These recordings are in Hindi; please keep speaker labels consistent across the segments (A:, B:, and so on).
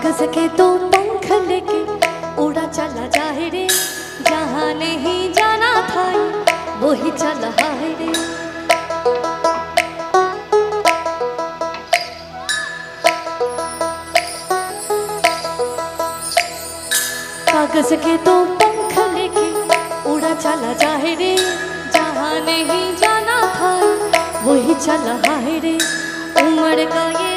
A: तो पंख लेके। उड़ा चला जाए रे, जहाँ नहीं जाना था वही चला है रे। कागज़ के तो पंख लेके, उड़ा चला जाए रे, जहाँ नहीं जाना था वही चला है रे। उम्र का ये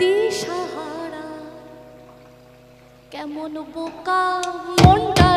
A: দিশাহারা। কেমন বোকা মনটা